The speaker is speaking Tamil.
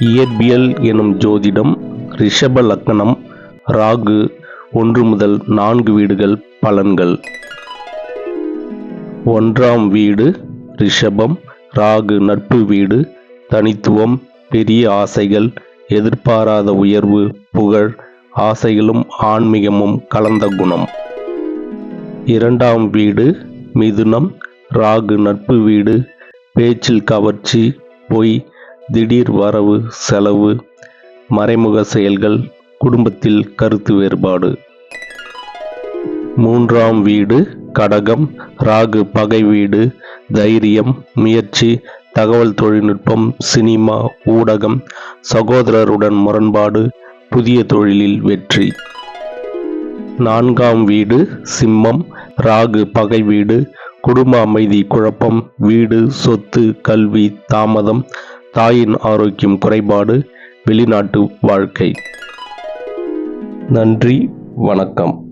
இயற்பியல் எனும் ஜோதிடம் ரிஷப லக்னம் ராகு ஒன்று முதல் நான்கு வீடுகள் பலன்கள். ஒன்றாம் வீடு ரிஷபம் ராகு நட்பு வீடு தனித்துவம் பெரிய ஆசைகள் எதிர்பாராத உயர்வு புகழ் ஆசைகளும் ஆன்மீகமும் கலந்த குணம். இரண்டாம் வீடு மிதுனம் ராகு நட்பு வீடு பேச்சில் கவர்ச்சி பொய் திடீர் வரவு செலவு மறைமுக செயல்கள் குடும்பத்தில் கருத்து வேறுபாடு. மூன்றாம் வீடு கடகம் ராகு பகை வீடு தைரியம் முயற்சி தகவல் தொழில்நுட்பம் சினிமா ஊடகம் சகோதரருடன் முரண்பாடு புதிய தொழிலில் வெற்றி. நான்காம் வீடு சிம்மம் ராகு பகை வீடு குடும்ப அமைதி குழப்பம் வீடு சொத்து கல்வி தாமதம் தாயின் ஆரோக்கியம் குறைபாடு வெளிநாட்டு வாழ்க்கை. நன்றி வணக்கம்.